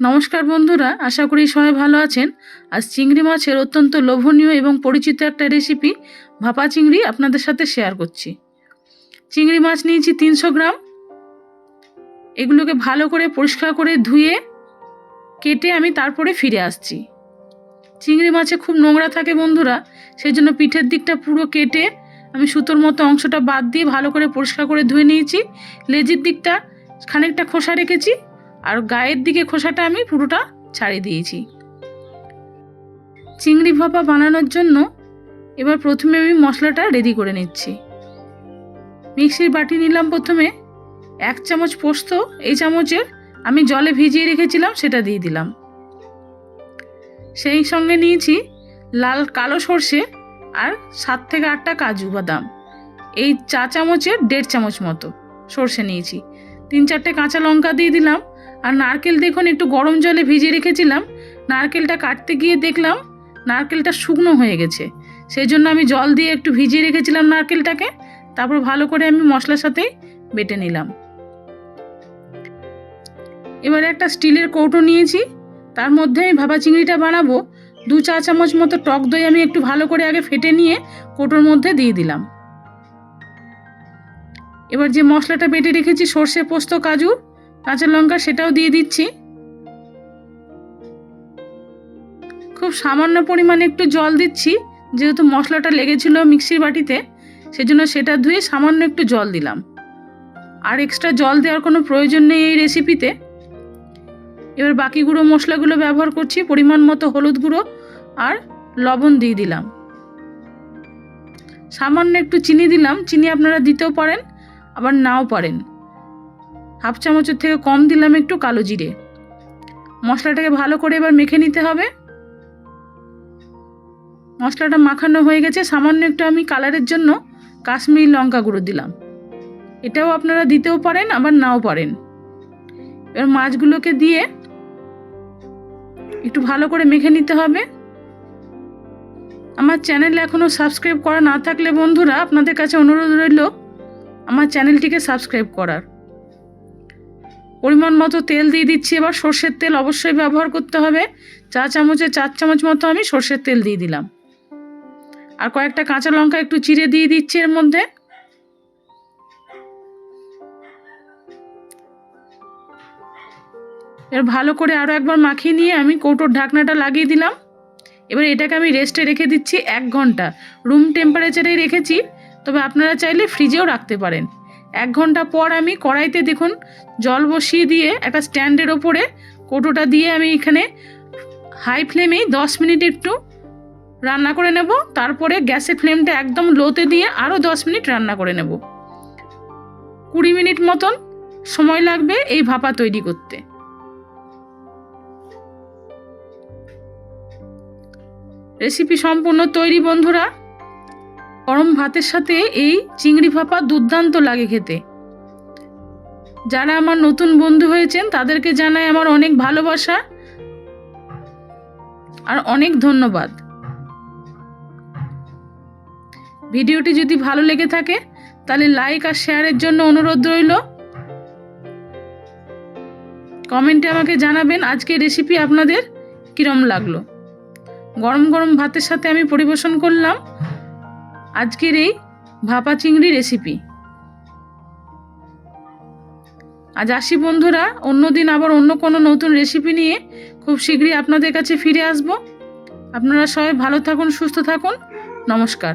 নমস্কার বন্ধুরা, আশা করি সবাই ভালো আছেন। আজ চিংড়ি মাছের অত্যন্ত লোভনীয় এবং পরিচিত একটা রেসিপি ভাপা চিংড়ি আপনাদের সাথে শেয়ার করছি। চিংড়ি মাছ নিয়েছি তিনশো গ্রাম। এগুলোকে ভালো করে পরিষ্কার করে ধুয়ে, কেটে আমি তারপরে ফিরে আসছি। চিংড়ি মাছে খুব নোংরা থাকে বন্ধুরা সেই জন্য পিঠের দিকটা পুরো কেটে আমি সুতোর মতো অংশটা বাদ দিয়ে ভালো করে পরিষ্কার করে ধুয়ে নিয়েছি। লেজের দিকটা খানিকটা খোসা রেখেছি। আর গায়ের দিকে খোসাটা আমি পুরোটা ছাড়িয়ে দিয়েছি। চিংড়ি ভাপা বানানোর জন্য এবার প্রথমে আমি মশলাটা রেডি করে নিচ্ছি। মিক্সির বাটি নিলাম প্রথমে। এক চামচ পোস্ত, এই চামচের আমি জলে ভিজিয়ে রেখেছিলাম, সেটা দিয়ে দিলাম। সেই সঙ্গে নিয়েছি লাল কালো সর্ষে আর সাত থেকে আটটা কাজু বাদাম। এই চা চামচের দেড় চামচ মতো সর্ষে নিয়েছি। তিন চারটে কাঁচা লঙ্কা দিয়ে দিলাম। আর নারকেল দেখুন, একটু গরম জলে ভিজিয়ে রেখেছিলাম। নারকেলটা কাটতে গিয়ে দেখলাম নারকেলটা শুকনো হয়ে গেছে। সেই জন্য আমি জল দিয়ে একটু ভিজিয়ে রেখেছিলাম নারকেলটাকে। তারপর ভালো করে আমি মশলার সাথে বেটে নিলাম। এবারে একটা স্টিলের কৌটো নিয়েছি। তার মধ্যে আমি ভাপা চিংড়িটা বানাবো। দু চা চামচ মতো টক দই আমি একটু ভালো করে আগে ফেটে নিয়ে কৌটোর মধ্যে দিয়ে দিলাম। এবার যে মশলাটা বেটে রেখেছি, সর্ষে পোস্ত, কাজু। কাঁচা লঙ্কা সেটাও দিয়ে দিচ্ছি। খুব সামান্য পরিমাণে একটু জল দিচ্ছি, যেহেতু মশলাটা লেগেছিল মিক্সির বাটিতে, সেজন্য সেটা ধুয়ে সামান্য একটু জল দিলাম। আর এক্সট্রা জল দেওয়ার কোনো প্রয়োজন নেই এই রেসিপিতে এবার বাকি গুঁড়ো মশলাগুলো ব্যবহার করছি, পরিমাণ মতো হলুদ গুঁড়ো আর লবণ দিয়ে দিলাম। সামান্য একটু চিনি দিলাম, চিনি আপনারা দিতেও পারেন, আবার নাও পারেন। হাফ চামচের থেকে কম দিলাম একটু কালো জিরে। মশলাটাকে ভালো করে এবার মেখে নিতে হবে। মশলাটা মাখানো হয়ে গেছে। সামান্য একটু আমি কালারের জন্য কাশ্মীরি লঙ্কা গুঁড়ো দিলাম। এটাও আপনারা দিতেও পারেন, আবার নাও পারেন। এবার মাছগুলোকে দিয়ে একটু ভালো করে মেখে নিতে হবে। আমার চ্যানেল এখনও সাবস্ক্রাইব করা না থাকলে বন্ধুরা, আপনাদের কাছে অনুরোধ রইল, আমার চ্যানেলটিকে সাবস্ক্রাইব করার। পরিমাণ মতো তেল দিয়ে দিচ্ছি। এবার সর্ষের তেল অবশ্যই ব্যবহার করতে হবে। চা চামচে, চার চামচ মতো আমি সর্ষের তেল দিয়ে দিলাম। আর কয়েকটা কাঁচা লঙ্কা একটু চিড়ে দিয়ে দিচ্ছি এর মধ্যে। এবার ভালো করে আরও একবার মাখিয়ে নিয়ে আমি কৌটোর ঢাকনাটা লাগিয়ে দিলাম। এবার এটাকে আমি রেস্টে রেখে দিচ্ছি এক ঘণ্টা। রুম টেম্পারেচারেই রেখেছি। তবে আপনারা চাইলে ফ্রিজেও রাখতে পারেন। এক ঘণ্টা পর আমি কড়াইতে দেখুন জল বসিয়ে দিয়ে একটা স্ট্যান্ডের ওপরে কৌটোটা দিয়ে আমি এখানে হাই ফ্লেমে দশ মিনিট একটু রান্না করে নেব। তারপরে গ্যাসের ফ্লেমটা একদম লোতে দিয়ে আরও দশ মিনিট রান্না করে নেব। কুড়ি মিনিট মতন সময় লাগবে এই ভাপা তৈরি করতে। রেসিপি সম্পূর্ণ তৈরি বন্ধুরা। ভাতের সাথে এই চিংড়ি ভাপা দুর্দান্ত লাগে খেতে। যারা আমার নতুন বন্ধু হয়েছেন, তাদেরকে জানাই আমার অনেক ভালোবাসা আর অনেক ধন্যবাদ। ভিডিওটি যদি ভালো লেগে থাকে, তাহলে লাইক আর শেয়ারের জন্য অনুরোধ রইল। কমেন্টে আমাকে জানাবেন আজকে রেসিপি আপনাদের কীরম লাগল। গরম গরম ভাতের সাথে আমি পরিবেশন করলাম। আজকের এই ভাপা চিংড়ি রেসিপি আজ আসি বন্ধুরা, অন্যদিন আবার অন্য কোনো নতুন রেসিপি নিয়ে। খুব শীঘ্রই আপনাদের কাছে ফিরে আসব। আপনারা সবাই ভালো থাকুন, সুস্থ থাকুন। নমস্কার।